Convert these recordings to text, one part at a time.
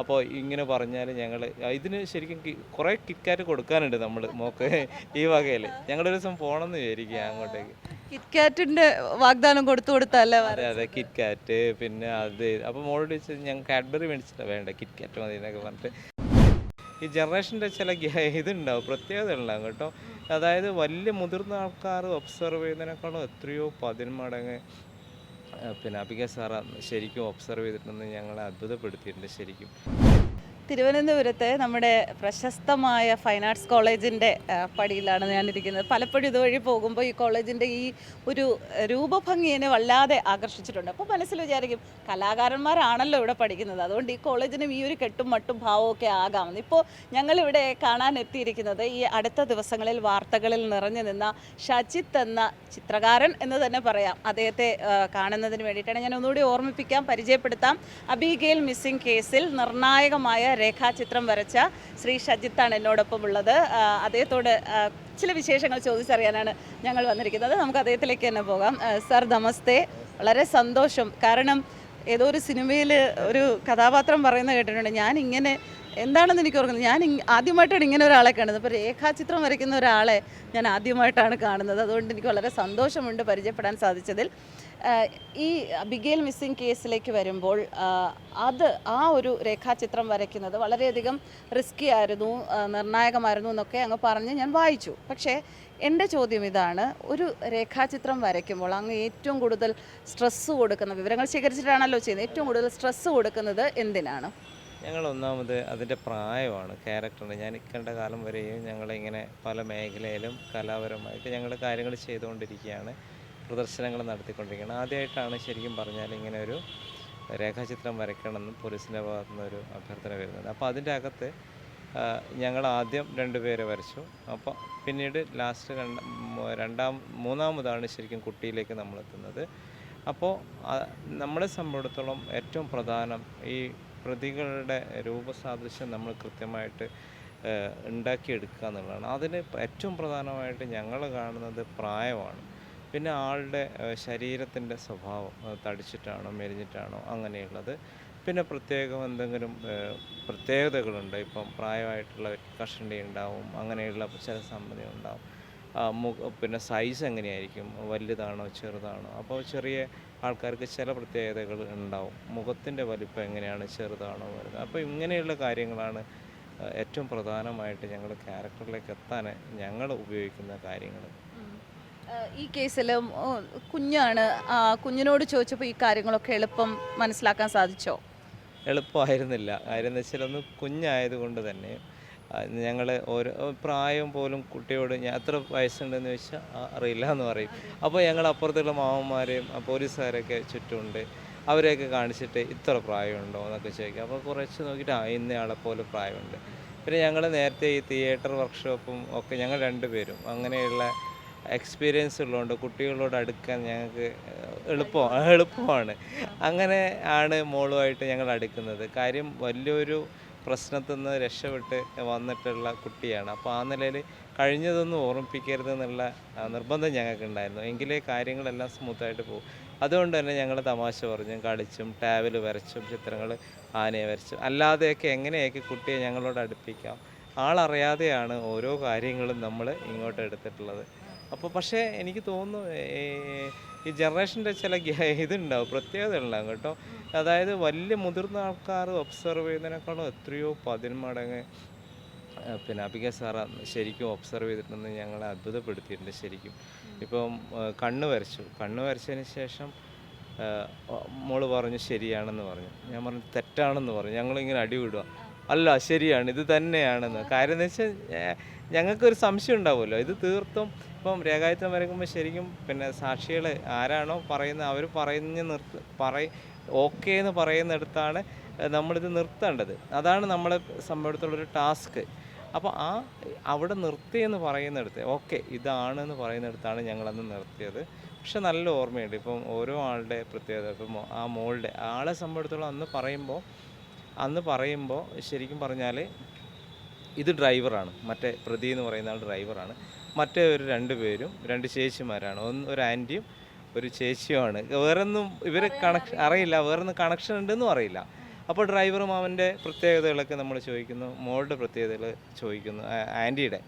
അപ്പോൾ ഇങ്ങനെ പറഞ്ഞാൽ ഞങ്ങൾ ഇതിന് ശരിക്കും കുറേ കിറ്റ്കാറ്റ് കൊടുക്കാനുണ്ട് നമ്മൾ മോക്ക് ഈ വകയിൽ ഞങ്ങളൊരു ദിവസം പോകണമെന്ന് വിചാരിക്കുക അങ്ങോട്ടേക്ക്. കിറ്റ്കാറ്റിന്റെ വാഗ്ദാനം കൊടുത്തു കൊടുത്തല്ലേ അതെ അതെ കിറ്റ്കാറ്റ് പിന്നെ അത് അപ്പോൾ മോളോട് വെച്ചാൽ ഞങ്ങൾ കാഡ്ബറി മേടിച്ചിട്ട് വേണ്ട കിറ്റ്കാറ്റ് മതി എന്നൊക്കെ പറഞ്ഞിട്ട്. ഈ ജനറേഷന്റെ ചില ഇതുണ്ടാവും പ്രത്യേകത ഉണ്ടാവും കേട്ടോ. അതായത് വലിയ മുതിർന്ന ആൾക്കാർ ഒബ്സർവ് ചെയ്യുന്നതിനേക്കാളും എത്രയോ പതിന്മടങ്ങ് പിന്നെ അബിക സാറ ശരിക്കും ഒബ്സർവ് ചെയ്തിട്ടുണ്ടെന്ന് ഞങ്ങളെ അത്ഭുതപ്പെടുത്തിയിട്ടുണ്ട് ശരിക്കും. തിരുവനന്തപുരത്തെ നമ്മുടെ പ്രശസ്തമായ ഫൈൻ ആർട്സ് കോളേജിന്റെ പടിയിലാണ് ഞാനിരിക്കുന്നത്. പലപ്പോഴും ഇതുവഴി പോകുമ്പോൾ ഈ കോളേജിന്റെ ഈ ഒരു രൂപഭംഗി എന്നെ വല്ലാതെ ആകർഷിച്ചിട്ടുണ്ട്. അപ്പോൾ മനസ്സിൽ വിചാരിക്കും കലാകാരന്മാരാണല്ലോ ഇവിടെ പഠിക്കുന്നത്. അതുകൊണ്ട് ഈ കോളേജിനും ഈ ഒരു കെട്ടും മട്ടും ഭാവമൊക്കെ ആകാമെന്ന്. ഇപ്പോൾ ഞങ്ങളിവിടെ കാണാൻ എത്തിയിരിക്കുന്നത് ഈ അടുത്ത ദിവസങ്ങളിൽ വാർത്തകളിൽ നിറഞ്ഞു നിന്ന ഷജിത്ത് എന്ന ചിത്രകാരൻ എന്ന് തന്നെ പറയാം. അദ്ദേഹത്തെ കാണുന്നതിന് വേണ്ടിയിട്ടാണ് ഞാൻ ഒന്നുകൂടി ഓർമ്മിപ്പിക്കാം പരിചയപ്പെടുത്താം. അബിഗെയിൽ മിസ്സിംഗ് കേസിൽ നിർണായകമായ രേഖാചിത്രം വരച്ച ശ്രീ ഷജിത്താണ് എന്നോടൊപ്പം ഉള്ളത് അദ്ദേഹത്തോട് ചില വിശേഷങ്ങൾ ചോദിച്ചറിയാനാണ് ഞങ്ങൾ വന്നിരിക്കുന്നത്. നമുക്ക് അദ്ദേഹത്തിലേക്ക് തന്നെ പോകാം. സർ നമസ്തേ. വളരെ സന്തോഷം. കാരണം ഏതോ ഒരു സിനിമയിൽ ഒരു കഥാപാത്രം പറയുന്ന കേട്ടിട്ടുണ്ട്. ഞാൻ ഇങ്ങനെ എന്താണെന്ന് എനിക്ക് ഓർക്കുന്നത് ഞാൻ ആദ്യമായിട്ടാണ് ഇങ്ങനെ ഒരാളെ കാണുന്നത്. അപ്പോൾ രേഖാചിത്രം വരയ്ക്കുന്ന ഒരാളെ ഞാൻ ആദ്യമായിട്ടാണ് കാണുന്നത്. അതുകൊണ്ട് എനിക്ക് വളരെ സന്തോഷമുണ്ട് പരിചയപ്പെടാൻ സാധിച്ചതിൽ. ഈ ബിഗേൽ മിസ്സിംഗ് കേസിലേക്ക് വരുമ്പോൾ അത് ആ ഒരു രേഖാചിത്രം വരയ്ക്കുന്നത് വളരെയധികം റിസ്കി ആയിരുന്നു നിർണായകമായിരുന്നു എന്നൊക്കെ അങ്ങ് പറഞ്ഞ് ഞാൻ വായിച്ചു. പക്ഷേ എന്റെ ചോദ്യം ഇതാണ് ഒരു രേഖാചിത്രം വരയ്ക്കുമ്പോൾ അങ്ങ് ഏറ്റവും കൂടുതൽ സ്ട്രെസ്സ് കൊടുക്കുന്ന വിവരങ്ങൾ ശേഖരിച്ചിട്ടാണല്ലോ ചെയ്യുന്നത്. ഏറ്റവും കൂടുതൽ സ്ട്രെസ്സ് കൊടുക്കുന്നത് എന്തിനാണ്? ഞങ്ങൾ ഒന്നാമത് അതിന്റെ പ്രായമാണ് ക്യാരക്ടറിന് ഞാൻ ഇക്കണ്ട കാലം വരെയും ഞങ്ങളിങ്ങനെ പല മേഖലയിലും കലാപരമായിട്ട് ഞങ്ങൾ കാര്യങ്ങൾ ചെയ്തുകൊണ്ടിരിക്കുകയാണ്. പ്രദർശനങ്ങൾ നടത്തിക്കൊണ്ടിരിക്കുകയാണ്. ആദ്യമായിട്ടാണ് ശരിക്കും പറഞ്ഞാൽ ഇങ്ങനെ ഒരു രേഖാചിത്രം വരയ്ക്കണമെന്ന് പോലീസിന്റെ ഭാഗത്തു നിന്നൊരു അഭ്യർത്ഥന വരുന്നത്. അപ്പോൾ അതിന്റെ അകത്ത് ഞങ്ങൾ ആദ്യം രണ്ട് പേരെ വരച്ചു. അപ്പോൾ പിന്നീട് ലാസ്റ്റ് രണ്ട് രണ്ടാം മൂന്നാമതാണ് ശരിക്കും കുട്ടിയിലേക്ക് നമ്മൾ എത്തുന്നത്. അപ്പോൾ നമ്മളെ സംബന്ധിച്ചിടത്തോളം ഏറ്റവും പ്രധാനം ഈ പ്രതികളുടെ രൂപസാദൃശ്യം നമ്മൾ കൃത്യമായിട്ട് ഉണ്ടാക്കിയെടുക്കുക എന്നുള്ളതാണ്. അതിന് ഏറ്റവും പ്രധാനമായിട്ട് ഞങ്ങൾ കാണുന്നത് പ്രായമാണ്. പിന്നെ ആളുടെ ശരീരത്തിന്റെ സ്വഭാവം തടിച്ചിട്ടാണോ മെലിഞ്ഞിട്ടാണോ അങ്ങനെയുള്ളത്. പിന്നെ പ്രത്യേകം എന്തെങ്കിലും പ്രത്യേകതകളുണ്ട്. ഇപ്പം പ്രായമായിട്ടുള്ള കഷണ്ടി ഉണ്ടാവും അങ്ങനെയുള്ള ചില സമ്മതി ഉണ്ടാവും. പിന്നെ സൈസ് എങ്ങനെയായിരിക്കും? വലുതാണോ ചെറുതാണോ? അപ്പോൾ ചെറിയ ആൾക്കാർക്ക് ചില പ്രത്യേകതകൾ ഉണ്ടാവും. മുഖത്തിന്റെ വലിപ്പം എങ്ങനെയാണ്? ചെറുതാണോ വലുത് അപ്പോൾ ഇങ്ങനെയുള്ള കാര്യങ്ങളാണ് ഏറ്റവും പ്രധാനമായിട്ട് ഞങ്ങൾ ക്യാരക്ടറിലേക്ക് എത്താൻ ഞങ്ങൾ ഉപയോഗിക്കുന്ന കാര്യങ്ങൾ. ഈ കേസിൽ കുഞ്ഞാണ്. കുഞ്ഞിനോട് ചോദിച്ചപ്പോൾ ഈ കാര്യങ്ങളൊക്കെ എളുപ്പം മനസ്സിലാക്കാൻ സാധിച്ചോ? എളുപ്പമായിരുന്നില്ല. കാര്യം എന്ന് വെച്ചാൽ ഒന്ന് കുഞ്ഞായതുകൊണ്ട് തന്നെ ഞങ്ങൾ ഓരോ പ്രായം പോലും കുട്ടിയോട് ഞാൻ എത്ര വയസ്സുണ്ടെന്ന് ചോദിച്ചാൽ അറിയില്ല എന്ന് പറയും. അപ്പോൾ ഞങ്ങൾ അപ്പുറത്തുള്ള മാമന്മാരെയും പോലീസുകാരൊക്കെ ചുറ്റുമുണ്ട്. അവരെയൊക്കെ കാണിച്ചിട്ട് ഇത്ര പ്രായമുണ്ടോ എന്നൊക്കെ ചോദിക്കും. അപ്പോൾ കുറച്ച് നോക്കിയിട്ട് ആ ഇന്നയാളെ പോലെ പ്രായമുണ്ട്. പിന്നെ ഞങ്ങൾ നേരത്തെ ഈ തിയേറ്റർ വർക്ക്ഷോപ്പും ഒക്കെ ഞങ്ങൾ രണ്ടുപേരും അങ്ങനെയുള്ള എക്സ്പീരിയൻസ് ഉള്ളതുകൊണ്ട് കുട്ടികളോട് അടുക്കാൻ ഞങ്ങൾക്ക് എളുപ്പമാണ് എളുപ്പമാണ്. അങ്ങനെ ആണ് മോളുമായിട്ട് ഞങ്ങൾ അടുക്കുന്നത്. കാര്യം വലിയൊരു പ്രശ്നത്തിൽ നിന്ന് രക്ഷപ്പെട്ട് വന്നിട്ടുള്ള കുട്ടിയാണ്. അപ്പോൾ ആ നിലയിൽ കഴിഞ്ഞതൊന്നും ഓർമ്മിപ്പിക്കരുത് എന്നുള്ള നിർബന്ധം ഞങ്ങൾക്കുണ്ടായിരുന്നു. എങ്കിലേ കാര്യങ്ങളെല്ലാം സ്മൂത്തായിട്ട് പോകും അതുകൊണ്ട് തന്നെ ഞങ്ങൾ തമാശ പറഞ്ഞും കളിച്ചും ടാബിൽ വരച്ചും ചിത്രങ്ങൾ ആനയെ വരച്ചും. അല്ലാതെയൊക്കെ എങ്ങനെയൊക്കെ കുട്ടിയെ ഞങ്ങളോട് അടുപ്പിക്കാം? ആളറിയാതെയാണ് ഓരോ കാര്യങ്ങളും നമ്മൾ ഇങ്ങോട്ട് എടുത്തിട്ടുള്ളത്. അപ്പോൾ പക്ഷേ എനിക്ക് തോന്നുന്നു ഈ ജനറേഷന്റെ ചില ഇതുണ്ടാവും പ്രത്യേകത ഉണ്ടാവും കേട്ടോ. അതായത് വലിയ മുതിർന്ന ആൾക്കാർ ഒബ്സർവ് ചെയ്യുന്നതിനേക്കാളും എത്രയോ പതിന്മടങ്ങ് പിന്നെ അബിക സാറ ശരിക്കും ഒബ്സർവ് ചെയ്തിട്ടുണ്ടെന്ന് ഞങ്ങളെ അത്ഭുതപ്പെടുത്തിയിട്ടുണ്ട് ശരിക്കും. ഇപ്പം കണ്ണ് വരച്ചു. കണ്ണ് വരച്ചതിന് ശേഷം മോൾ പറഞ്ഞു ശരിയാണെന്ന് പറഞ്ഞു. ഞാൻ പറഞ്ഞു തെറ്റാണെന്ന് പറഞ്ഞു. ഞങ്ങളിങ്ങനെ അടിവിടുക അല്ല ശരിയാണ് ഇത് തന്നെയാണെന്ന്. കാര്യം എന്ന് വെച്ചാൽ ഞങ്ങൾക്കൊരു സംശയം ഉണ്ടാവുമല്ലോ. ഇത് തീർത്തും ഇപ്പം രേഖായുത്തം വരയ്ക്കുമ്പോൾ ശരിക്കും പിന്നെ സാക്ഷികൾ ആരാണോ പറയുന്നത് അവർ പറഞ്ഞ് നിർത്ത് പറയ ഓക്കെ എന്ന് പറയുന്നിടത്താണ് നമ്മളിത് നിർത്തേണ്ടത്. അതാണ് നമ്മളെ സംബന്ധിച്ചുള്ളൊരു ടാസ്ക്. അപ്പോൾ ആ അവിടെ നിർത്തിയെന്ന് പറയുന്നിടത്ത് ഓക്കെ ഇതാണെന്ന് പറയുന്നിടത്താണ് ഞങ്ങളന്ന് നിർത്തിയത്. പക്ഷെ നല്ല ഓർമ്മയുണ്ട്. ഇപ്പം ഓരോ ആളുടെ പ്രത്യേകത ഇപ്പം ആ മോളുടെ ആളെ സംബന്ധിച്ചിടത്തോളം അന്ന് പറയുമ്പോൾ അന്ന് പറയുമ്പോൾ ശരിക്കും പറഞ്ഞാൽ ഇത് ഡ്രൈവറാണ് മറ്റേ പ്രതി എന്ന് പറയുന്ന ആൾ ഡ്രൈവറാണ് മറ്റേ ഒരു രണ്ട് പേരും രണ്ട് ചേച്ചിമാരാണ്. ഒന്ന് ഒരു ആന്റിയും ഒരു ചേച്ചിയുമാണ് വേറൊന്നും ഇവരെ കണക്ഷൻ അറിയില്ല. വേറൊന്നും കണക്ഷൻ ഉണ്ടെന്നും അറിയില്ല. അപ്പോൾ ഡ്രൈവർ മാമന്റെ പ്രത്യേകതകളൊക്കെ നമ്മൾ ചോദിക്കുന്നു. മോളുടെ പ്രത്യേകതകൾ ചോദിക്കുന്നു. ആന്റിയുടെ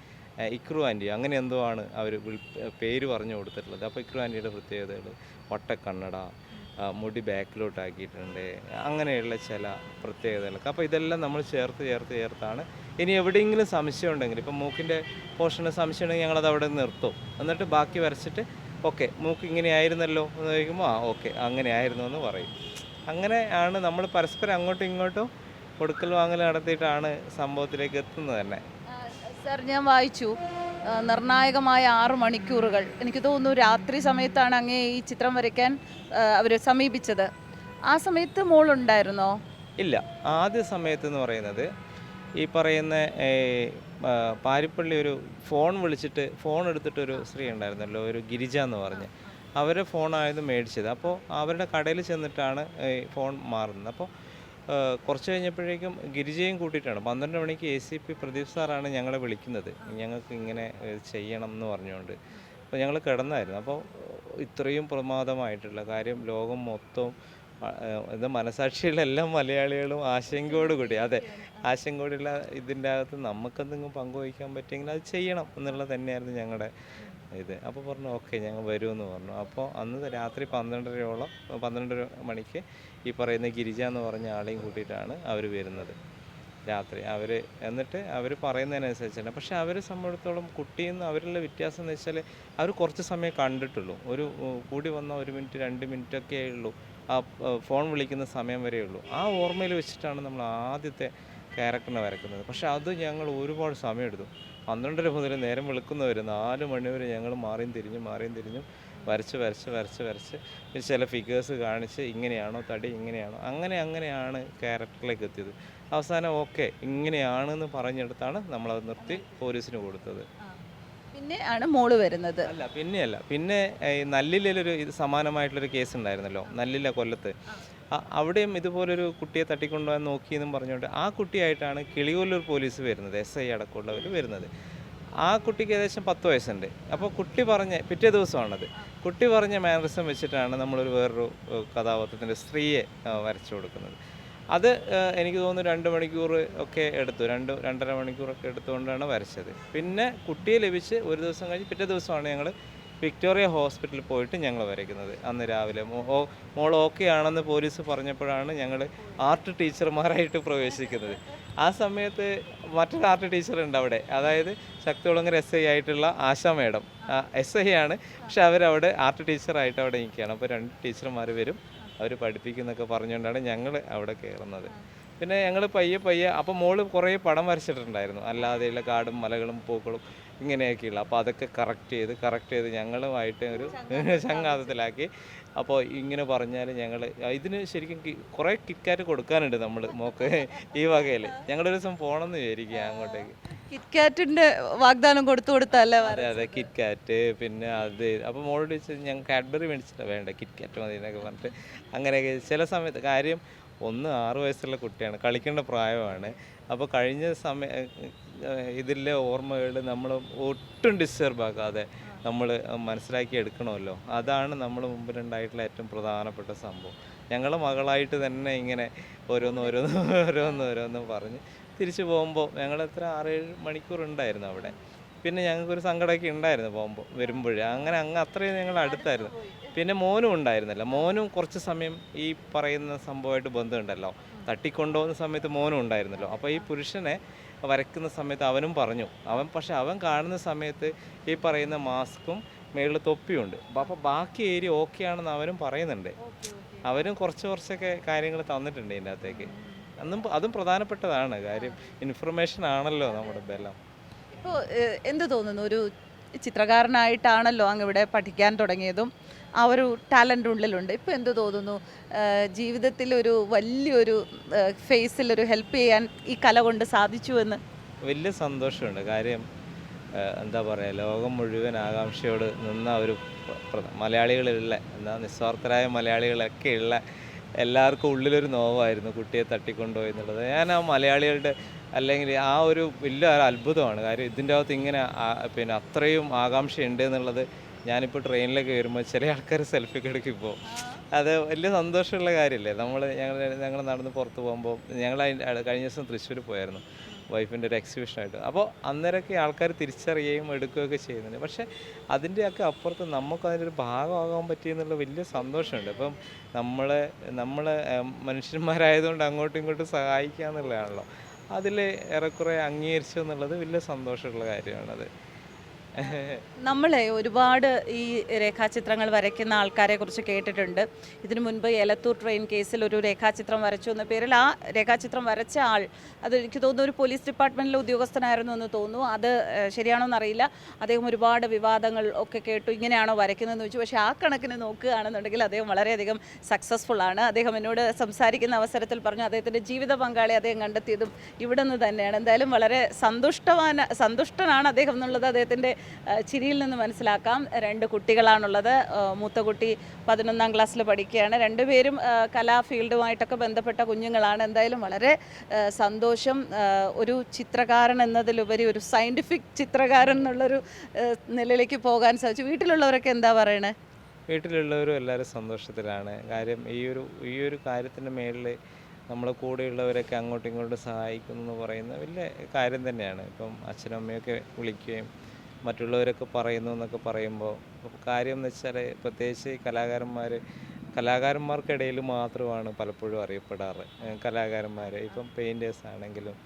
ഇക്രു ആന്റി അങ്ങനെ എന്തോ ആണ് അവർ പേര് പറഞ്ഞു കൊടുത്തിട്ടുള്ളത്. അപ്പോൾ ഇക്രു ആന്റിയുടെ പ്രത്യേകതകൾ വട്ടക്കണ്ണട ആ, മുടി ബാക്കിലോട്ടാക്കിയിട്ടുണ്ട്. അങ്ങനെയുള്ള ചില പ്രത്യേകതകളൊക്കെ. അപ്പോൾ ഇതെല്ലാം നമ്മൾ ചേർത്ത് ചേർത്ത് ചേർത്താണ് ഇനി എവിടെയെങ്കിലും സംശയം ഉണ്ടെങ്കിൽ ഇപ്പം മൂക്കിന്റെ പോർഷന് സംശയം ഉണ്ടെങ്കിൽ ഞങ്ങളത് അവിടെ നിർത്തും. എന്നിട്ട് ബാക്കി വരച്ചിട്ട് ഓക്കെ മൂക്ക് ഇങ്ങനെയായിരുന്നല്ലോ എന്ന് ചോദിക്കുമ്പോൾ ആ ഓക്കെ അങ്ങനെ ആയിരുന്നു എന്ന് പറയും. അങ്ങനെ ആണ് നമ്മൾ പരസ്പരം അങ്ങോട്ടും ഇങ്ങോട്ടും കൊടുക്കൽ വാങ്ങൽ നടത്തിയിട്ടാണ് സംഭവത്തിലേക്ക് എത്തുന്നത് തന്നെ. സർ ഞാൻ വായിച്ചു. നിർണായകമായ ആറ് മണിക്കൂറുകൾ. എനിക്ക് തോന്നുന്നു രാത്രി സമയത്താണ് അങ്ങേ ഈ ചിത്രം വരയ്ക്കാൻ അവർ സമീപിച്ചത്. ആ സമയത്ത് മോളുണ്ടായിരുന്നോ? ഇല്ല. ആദ്യ സമയത്ത് എന്ന് പറയുന്നത് ഈ പറയുന്ന പാരിപ്പള്ളി ഒരു ഫോൺ വിളിച്ചിട്ട് ഫോൺ എടുത്തിട്ടൊരു സ്ത്രീ ഉണ്ടായിരുന്നല്ലോ ഒരു ഗിരിജ എന്ന് പറഞ്ഞ്. അവരെ ഫോണായിരുന്നു മേടിച്ചത്. അപ്പോൾ അവരുടെ കടയിൽ ചെന്നിട്ടാണ് ഈ ഫോൺ മാറുന്നത്. അപ്പോൾ കുറച്ച് കഴിഞ്ഞപ്പോഴേക്കും ഗിരിജയും കൂട്ടിയിട്ടാണ്. പന്ത്രണ്ട് മണിക്ക് എ സി പി പ്രദീപ് സാറാണ് ഞങ്ങളെ വിളിക്കുന്നത്. ഞങ്ങൾക്ക് ഇങ്ങനെ ചെയ്യണം എന്ന് പറഞ്ഞുകൊണ്ട്. അപ്പോൾ ഞങ്ങൾ കിടന്നായിരുന്നു. അപ്പോൾ ഇത്രയും പ്രമാദമായിട്ടുള്ള കാര്യം ലോകം മൊത്തം ഇത് മനസാക്ഷിയുള്ള എല്ലാ മലയാളികളും ആശങ്കയോട് കൂടി. അതെ ആശങ്കയോടുള്ള ഇതിന്റെ അകത്ത് നമുക്കെന്തെങ്കിലും പങ്കുവയ്ക്കാൻ പറ്റിയെങ്കിൽ അത് ചെയ്യണം എന്നുള്ളത് തന്നെയായിരുന്നു ഞങ്ങളുടെ ഇത്. അപ്പോൾ പറഞ്ഞു ഓക്കെ ഞങ്ങൾ എന്ന് പറഞ്ഞു. അപ്പോൾ അന്ന് രാത്രി പന്ത്രണ്ടരയോളം പന്ത്രണ്ടര മണിക്ക് ഈ പറയുന്ന ഗിരിജ എന്ന് പറഞ്ഞ ആളെയും കൂട്ടിയിട്ടാണ് അവർ വരുന്നത് രാത്രി. അവർ എന്നിട്ട് അവർ പറയുന്നതിനനുസരിച്ചാണ് പക്ഷേ അവരെ സംബന്ധിച്ചിടത്തോളം കുട്ടിയിൽ നിന്ന് അവരുള്ള വ്യത്യാസം എന്ന് വെച്ചാൽ അവർ കുറച്ച് സമയം കണ്ടിട്ടുള്ളൂ. ഒരു കൂടി വന്ന ഒരു മിനിറ്റ് രണ്ട് മിനിറ്റൊക്കെ ഉള്ളൂ. ആ ഫോൺ വിളിക്കുന്ന സമയം വരെ ഉള്ളൂ. ആ ഓർമ്മയിൽ വെച്ചിട്ടാണ് നമ്മൾ ആദ്യത്തെ ക്യാരക്ടറിനെ വരക്കുന്നത്. പക്ഷേ അത് ഞങ്ങൾ ഒരുപാട് സമയമെടുത്തു പന്ത്രണ്ടര മുതൽ നേരം വെളുക്കുന്നവർ നാല് മണി വരെ ഞങ്ങൾ മാറിയും തിരിഞ്ഞും മാറിയും തിരിഞ്ഞും വരച്ച് വരച്ച് വരച്ച് വരച്ച് ചില ഫിഗേഴ്സ് കാണിച്ച് ഇങ്ങനെയാണോ തടി ഇങ്ങനെയാണോ? അങ്ങനെ അങ്ങനെയാണ് ക്യാരക്ടറിലേക്ക് എത്തിയത്. അവസാനം ഓക്കെ ഇങ്ങനെയാണെന്ന് പറഞ്ഞെടുത്താണ് നമ്മളത് നിർത്തി പോലീസിന് കൊടുത്തത്. പിന്നെ ആണ് മോൾ വരുന്നത്. അല്ല പിന്നെയല്ല. പിന്നെ നല്ലിലൊരു ഇത് സമാനമായിട്ടുള്ളൊരു കേസ് ഉണ്ടായിരുന്നല്ലോ നല്ലില കൊല്ലത്ത്. അവിടെയും ഇതുപോലൊരു കുട്ടിയെ തട്ടിക്കൊണ്ടുപോകാൻ നോക്കിയെന്നും പറഞ്ഞുകൊണ്ട് ആ കുട്ടിയായിട്ടാണ് കിളികൊല്ലൂർ പോലീസ് വരുന്നത് എസ് ഐ അടക്കമുള്ളവർ വരുന്നത്. ആ കുട്ടിക്ക് ഏകദേശം പത്ത് വയസ്സുണ്ട്. അപ്പോൾ കുട്ടി പറഞ്ഞ പിറ്റേ ദിവസമാണത്. കുട്ടി പറഞ്ഞ മാനറിസം വെച്ചിട്ടാണ് നമ്മളൊരു വേറൊരു കഥാപാത്രത്തിന്റെ സ്ത്രീയെ വരച്ചു കൊടുക്കുന്നത്. അത് എനിക്ക് തോന്നുന്നു രണ്ട് മണിക്കൂർ ഒക്കെ എടുത്തു. രണ്ട് രണ്ടര മണിക്കൂറൊക്കെ എടുത്തുകൊണ്ടാണ് വരച്ചത്. പിന്നെ കുട്ടിയെ ലഭിച്ച് ഒരു ദിവസം കഴിഞ്ഞ് പിറ്റേ ദിവസമാണ് ഞങ്ങൾ വിക്ടോറിയ ഹോസ്പിറ്റലിൽ പോയിട്ട് ഞങ്ങൾ വരയ്ക്കുന്നത്. അന്ന് രാവിലെ മോൾ ഓക്കെ ആണെന്ന് പോലീസ് പറഞ്ഞപ്പോഴാണ് ഞങ്ങൾ ആർട്ട് ടീച്ചർമാരായിട്ട് പ്രവേശിക്കുന്നത്. ആ സമയത്ത് മറ്റൊരു ആർട്ട് ടീച്ചർ ഉണ്ട് അവിടെ. അതായത് ശക്തികുളങ്ങര എസ് ഐ ആയിട്ടുള്ള ആശ മേഡം. എസ് ഐ ആണ്. പക്ഷെ അവരവിടെ ആർട്ട് ടീച്ചറായിട്ട് അവിടെ നിൽക്കുകയാണ്. അപ്പോൾ രണ്ട് ടീച്ചർമാർ വരും. അവർ പഠിപ്പിക്കുന്നൊക്കെ പറഞ്ഞുകൊണ്ടാണ് ഞങ്ങൾ അവിടെ കയറുന്നത്. പിന്നെ ഞങ്ങൾ പയ്യെ പയ്യെ അപ്പോൾ മോൾ കുറേ പടം വരച്ചിട്ടുണ്ടായിരുന്നു അല്ലാതെയുള്ള കാടും മലകളും പൂക്കളും ഇങ്ങനെയൊക്കെയുള്ള. അപ്പോൾ അതൊക്കെ കറക്റ്റ് ചെയ്ത് കറക്റ്റ് ചെയ്ത് ഞങ്ങളുമായിട്ട് ഒരു സംഘാതത്തിലാക്കി അപ്പോൾ ഇങ്ങനെ പറഞ്ഞാൽ ഞങ്ങൾ ഇതിന് ശരിക്കും കുറേ കിക്കാറ്റ് കൊടുക്കാനുണ്ട് നമ്മൾ മോക്ക് ഈ വകയിൽ ഞങ്ങളൊരു ദിവസം പോകണമെന്ന് വിചാരിക്കുക അങ്ങോട്ടേക്ക്. കിറ്റ്കാറ്റിന്റെ വാഗ്ദാനം കൊടുത്തു കൊടുത്തല്ലേ അതെ അതെ കിറ്റ്കാറ്റ് പിന്നെ അത് അപ്പോൾ മോളോട് ചോദിച്ചത് ഞാൻ കാഡ്ബറി മേടിച്ചിട്ട് വേണ്ട? കിറ്റ്കാറ്റ് മതി എന്നൊക്കെ പറഞ്ഞിട്ട് അങ്ങനെയൊക്കെ ചില സമയത്ത് കാര്യം ഒന്ന് ആറു വയസ്സുള്ള കുട്ടിയാണ് കളിക്കേണ്ട പ്രായമാണ്. അപ്പോൾ കഴിഞ്ഞ സമയ ഇതിലെ ഓർമ്മകൾ നമ്മൾ ഒട്ടും ഡിസ്റ്റർബ് ആക്കാതെ നമ്മൾ മനസ്സിലാക്കി എടുക്കണമല്ലോ. അതാണ് നമ്മൾ മുമ്പിലുണ്ടായിട്ടുള്ള ഏറ്റവും പ്രധാനപ്പെട്ട സംഭവം. ഞങ്ങളുടെ മകളായിട്ട് തന്നെ ഇങ്ങനെ ഓരോന്ന് ഓരോന്ന് ഓരോന്ന് ഓരോന്ന് പറഞ്ഞ് തിരിച്ചു പോകുമ്പോൾ ഞങ്ങൾ എത്ര ആറേഴ് മണിക്കൂർ ഉണ്ടായിരുന്നു അവിടെ. പിന്നെ ഞങ്ങൾക്കൊരു സങ്കടമൊക്കെ ഉണ്ടായിരുന്നു പോകുമ്പോൾ വരുമ്പോഴേ. അങ്ങനെ അങ്ങ് അത്രയും ഞങ്ങൾ അടുത്തായിരുന്നു. പിന്നെ മോനും ഉണ്ടായിരുന്നല്ലോ. മോനും കുറച്ച് സമയം ഈ പറയുന്ന സംഭവമായിട്ട് ബന്ധമുണ്ടല്ലോ. തട്ടിക്കൊണ്ടുപോകുന്ന സമയത്ത് മോനും ഉണ്ടായിരുന്നല്ലോ. അപ്പോൾ ഈ പുരുഷനെ വരയ്ക്കുന്ന സമയത്ത് അവനും പറഞ്ഞു. അവൻ പക്ഷെ അവൻ കാണുന്ന സമയത്ത് ഈ പറയുന്ന മാസ്കും മേളിൽ തൊപ്പിയുണ്ട് അപ്പോൾ ബാക്കി ഏരിയ ഓക്കെ ആണെന്ന് അവനും പറയുന്നുണ്ട്. അവരും കുറച്ച് കുറച്ചൊക്കെ കാര്യങ്ങൾ തന്നിട്ടുണ്ട് ഇതിന്റെ അകത്തേക്ക് അന്നും അതും പ്രധാനപ്പെട്ടതാണ് കാര്യം. ഇൻഫർമേഷൻ ആണല്ലോ നമ്മുടെ ബലം. ഇപ്പോൾ എന്ത് തോന്നുന്നു? ഒരു ചിത്രകാരനായിട്ടാണല്ലോ അങ്ങ് ഇവിടെ പഠിക്കാൻ തുടങ്ങിയതും ആ ഒരു ടാലന്റ് ഉള്ളിലുണ്ട്. ഇപ്പോൾ എന്ത് തോന്നുന്നു? ജീവിതത്തിൽ ഒരു വലിയൊരു ഫേസിൽ ഒരു ഹെൽപ്പ് ചെയ്യാൻ ഈ കല കൊണ്ട് സാധിച്ചു എന്ന്? വലിയ സന്തോഷമുണ്ട്. കാര്യം എന്താ പറയുക ലോകം മുഴുവൻ ആകാംക്ഷയോട് നിന്ന ഒരു മലയാളികളുള്ള എന്താ നിസ്വാർത്ഥരായ മലയാളികളൊക്കെ ഉള്ള എല്ലാവർക്കും ഉള്ളിലൊരു നോവായിരുന്നു കുട്ടിയെ തട്ടിക്കൊണ്ടുപോയി എന്നുള്ളത്. ഞാൻ ആ മലയാളികളുടെ അല്ലെങ്കിൽ ആ ഒരു വലിയ ഒരു അത്ഭുതമാണ്. കാര്യം ഇതിന്റെ അകത്ത് ഇങ്ങനെ പിന്നെ അത്രയും ആകാംക്ഷയുണ്ട് എന്നുള്ളത് ഞാനിപ്പോൾ ട്രെയിനിലൊക്കെ വരുമ്പോൾ ചില ആൾക്കാർ സെൽഫി എടുക്കുമ്പോൾ അത് വലിയ സന്തോഷമുള്ള കാര്യമല്ലേ? നമ്മൾ ഞങ്ങൾ ഞങ്ങൾ നടന്ന് പുറത്ത് പോകുമ്പോൾ ഞങ്ങൾ കഴിഞ്ഞ ദിവസം തൃശ്ശൂർ പോയായിരുന്നു. വൈഫിന്റെ ഒരു എക്സിബിഷനായിട്ട് അപ്പോൾ അന്നേരമൊക്കെ ആൾക്കാർ തിരിച്ചറിയുകയും എടുക്കുകയൊക്കെ ചെയ്യുന്നുണ്ട്. പക്ഷേ അതിന്റെയൊക്കെ അപ്പുറത്ത് നമുക്ക് അതിന്റെ ഒരു ഭാഗമാകാൻ പറ്റിയെന്നുള്ള വലിയ സന്തോഷമുണ്ട്. അപ്പം നമ്മൾ നമ്മൾ മനുഷ്യന്മാരായതുകൊണ്ട് അങ്ങോട്ടും ഇങ്ങോട്ടും സഹായിക്കുക എന്നുള്ളതാണല്ലോ. അതിൽ ഏറെക്കുറെ അംഗീകരിച്ചു എന്നുള്ളത് വലിയ സന്തോഷമുള്ള കാര്യമാണത്. നമ്മളെ ഒരുപാട് ഈ രേഖാചിത്രങ്ങൾ വരയ്ക്കുന്ന ആൾക്കാരെ കുറിച്ച് കേട്ടിട്ടുണ്ട്. ഇതിനു മുൻപ് എലത്തൂർ ട്രെയിൻ കേസിൽ ഒരു രേഖാചിത്രം വരച്ചു എന്ന പേരിൽ ആ രേഖാചിത്രം വരച്ച ആൾ അത് എനിക്ക് തോന്നുന്നു ഒരു പോലീസ് ഡിപ്പാർട്ട്മെന്റിലെ ഉദ്യോഗസ്ഥനായിരുന്നു എന്ന് തോന്നുന്നു. അത് ശരിയാണോ എന്നറിയില്ല. അദ്ദേഹം ഒരുപാട് വിവാദങ്ങൾ ഒക്കെ കേട്ടു. ഇങ്ങനെയാണോ വരയ്ക്കുന്നതെന്ന് ചോദിച്ചു. പക്ഷേ ആ കണക്കിന് നോക്കുകയാണെന്നുണ്ടെങ്കിൽ അദ്ദേഹം വളരെയധികം സക്സസ്ഫുൾ ആണ്. അദ്ദേഹം എന്നോട് സംസാരിക്കുന്ന അവസരത്തിൽ പറഞ്ഞു അദ്ദേഹത്തിന്റെ ജീവിത പങ്കാളി അദ്ദേഹം കണ്ടെത്തിയതും ഇവിടെ നിന്ന് തന്നെയാണ്. എന്തായാലും വളരെ സന്തുഷ്ടവാന സന്തുഷ്ടനാണ് അദ്ദേഹം എന്നുള്ളത് അദ്ദേഹത്തിന്റെ ചിരിയിൽ നിന്ന് മനസ്സിലാക്കാം. രണ്ട് കുട്ടികളാണുള്ളത്. മൂത്ത കുട്ടി പതിനൊന്നാം ക്ലാസ്സിൽ പഠിക്കുകയാണ്. രണ്ടുപേരും കലാ ഫീൽഡുമായിട്ടൊക്കെ ബന്ധപ്പെട്ട കുഞ്ഞുങ്ങളാണ്. എന്തായാലും വളരെ സന്തോഷം. ഒരു ചിത്രകാരൻ എന്നതിലുപരി ഒരു സയന്റിഫിക് ചിത്രകാരൻ എന്നുള്ളൊരു നിലയിലേക്ക് പോകാൻ സാധിച്ചു. വീട്ടിലുള്ളവരൊക്കെ എന്താ പറയണേ? വീട്ടിലുള്ളവരും എല്ലാവരും സന്തോഷത്തിലാണ്. കാര്യം ഈ ഒരു ഈ ഒരു കാര്യത്തിന്റെ മേളിൽ നമ്മളെ കൂടെയുള്ളവരൊക്കെ അങ്ങോട്ടും ഇങ്ങോട്ടും സഹായിക്കുന്നു എന്ന് പറയുന്ന വലിയ കാര്യം തന്നെയാണ്. ഇപ്പം അച്ഛനും അമ്മയൊക്കെ വിളിക്കുകയും മറ്റുള്ളവരൊക്കെ പറയുന്നു എന്നൊക്കെ പറയുമ്പോൾ കാര്യം എന്ന് വെച്ചാൽ പ്രത്യേകിച്ച് കലാകാരന്മാർ കലാകാരന്മാർക്കിടയിൽ മാത്രമാണ് പലപ്പോഴും അറിയപ്പെടാറ്. കലാകാരന്മാർ ഇപ്പം പെയിന്റേഴ്സ് ആണെങ്കിലും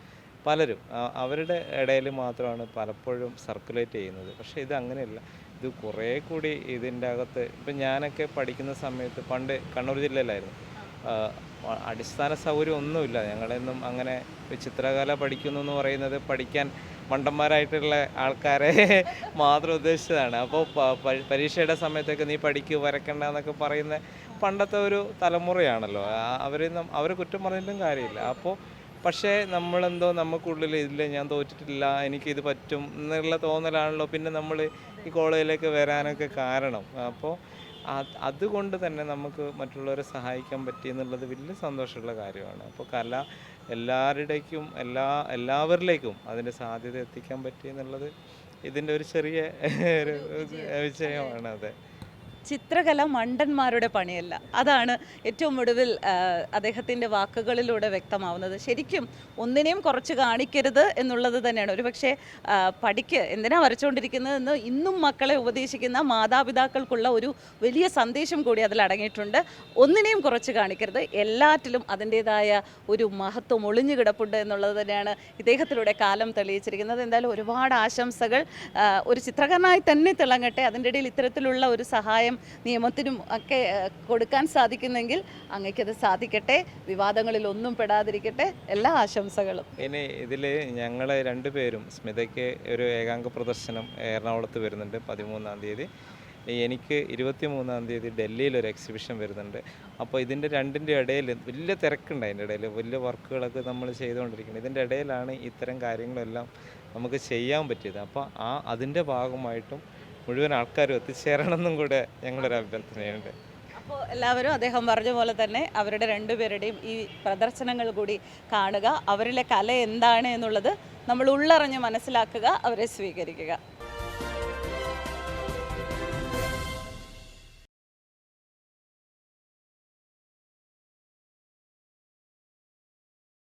പലരും അവരുടെ ഇടയിൽ മാത്രമാണ് പലപ്പോഴും സർക്കുലേറ്റ് ചെയ്യുന്നത്. പക്ഷേ ഇത് അങ്ങനെയല്ല. ഇത് കുറേ കൂടി ഇതിന്റെ അകത്ത് ഇപ്പം ഞാനൊക്കെ പഠിക്കുന്ന സമയത്ത് പണ്ട് കണ്ണൂർ ജില്ലയിലായിരുന്നു. അടിസ്ഥാന സൗകര്യം ഒന്നുമില്ല. ഞങ്ങളെന്നും അങ്ങനെ ചിത്രകല പഠിക്കുന്നു എന്ന് പറയുന്നത് പഠിക്കാൻ മണ്ടന്മാരായിട്ടുള്ള ആൾക്കാരെ മാത്രം ഉദ്ദേശിച്ചതാണ്. അപ്പോൾ പരീക്ഷയുടെ സമയത്തൊക്കെ നീ പഠിക്കൂ വരക്കണ്ട എന്നൊക്കെ പറയുന്ന പണ്ടത്തെ ഒരു തലമുറയാണല്ലോ. അവർ അവർ കുറ്റം പറഞ്ഞിട്ടും കാര്യമില്ല. അപ്പോൾ പക്ഷേ നമ്മളെന്തോ നമുക്കുള്ളിൽ ഇല്ല ഞാൻ തോറ്റിട്ടില്ല എനിക്കിത് പറ്റും എന്നുള്ള തോന്നലാണല്ലോ പിന്നെ നമ്മൾ ഈ കോളേജിലേക്ക് വരാനൊക്കെ കാരണം. അപ്പോൾ അതുകൊണ്ട് തന്നെ നമുക്ക് മറ്റുള്ളവരെ സഹായിക്കാൻ പറ്റി എന്നുള്ളത് വലിയ സന്തോഷമുള്ള കാര്യമാണ്. അപ്പോൾ കല എല്ലാവരുടേക്കും എല്ലാ എല്ലാവരിലേക്കും അതിന്റെ സാധ്യത എത്തിക്കാൻ പറ്റി എന്നുള്ളത് ഇതിന്റെ ഒരു ചെറിയ ഒരു വിജയമാണ്. അതെ. ചിത്രകല മണ്ടന്മാരുടെ പണിയല്ല. അതാണ് ഏറ്റവും ഒടുവിൽ അദ്ദേഹത്തിന്റെ വാക്കുകളിലൂടെ വ്യക്തമാവുന്നത്. ശരിക്കും ഒന്നിനെയും കുറച്ച് കാണിക്കരുത് എന്നുള്ളത് തന്നെയാണ്. ഒരു പക്ഷേ പഠിക്ക് എന്തിനാ വരച്ചുകൊണ്ടിരിക്കുന്നത് എന്ന് ഇന്നും മക്കളെ ഉപദേശിക്കുന്ന മാതാപിതാക്കൾക്കുള്ള ഒരു വലിയ സന്ദേശം കൂടി അതിൽ അടങ്ങിയിട്ടുണ്ട്. ഒന്നിനെയും കുറച്ച് കാണിക്കരുത്. എല്ലാറ്റിലും അതിന്റേതായ ഒരു മഹത്വം ഒളിഞ്ഞു കിടപ്പുണ്ട് എന്നുള്ളത് തന്നെയാണ് ഇദ്ദേഹത്തിലൂടെ കാലം തെളിയിച്ചിരിക്കുന്നത്. എന്തായാലും ഒരുപാട് ആശംസകൾ. ഒരു ചിത്രകാരനായി തന്നെ തിളങ്ങട്ടെ. അതിന്റെ ഇടയിൽ ഇത്തരത്തിലുള്ള ഒരു സഹായം നിയമത്തിനും ഒക്കെ കൊടുക്കാൻ സാധിക്കുന്നെങ്കിൽ അങ്ങക്കത് സാധിക്കട്ടെ. വിവാദങ്ങളിൽ ഒന്നും പെടാതിരിക്കട്ടെ. എല്ലാ ആശംസകളും. ഇനി ഇതിൽ ഞങ്ങൾ രണ്ടുപേരും സ്മിതയ്ക്ക് ഒരു ഏകാംഗ പ്രദർശനം എറണാകുളത്ത് വരുന്നുണ്ട് പതിമൂന്നാം തീയതി. എനിക്ക് ഇരുപത്തി മൂന്നാം തീയതി ഡൽഹിയിൽ ഒരു എക്സിബിഷൻ വരുന്നുണ്ട്. അപ്പോൾ ഇതിന്റെ രണ്ടിന്റെ ഇടയിൽ വലിയ തിരക്കുണ്ട് അതിന്റെ ഇടയിൽ വലിയ വർക്കുകളൊക്കെ നമ്മൾ ചെയ്തുകൊണ്ടിരിക്കുന്നത് ഇതിന്റെ ഇടയിലാണ് ഇത്തരം കാര്യങ്ങളെല്ലാം നമുക്ക് ചെയ്യാൻ പറ്റിയത്. അപ്പോൾ ആ അതിന്റെ ഭാഗമായിട്ടും മുഴുവൻ ആൾക്കാരും എത്തിച്ചേരണം എന്നും കൂടെ ഞങ്ങളൊരു അഭ്യർത്ഥനയുണ്ട്. അപ്പോൾ എല്ലാവരും അദ്ദേഹം പറഞ്ഞ പോലെ തന്നെ അവരുടെ രണ്ടുപേരുടെയും ഈ പ്രദർശനങ്ങൾ കൂടി കാണുക അവരിലെ കല എന്താണ് എന്നുള്ളത് നമ്മൾ ഉള്ളറിഞ്ഞ് മനസ്സിലാക്കുക അവരെ സ്വീകരിക്കുക.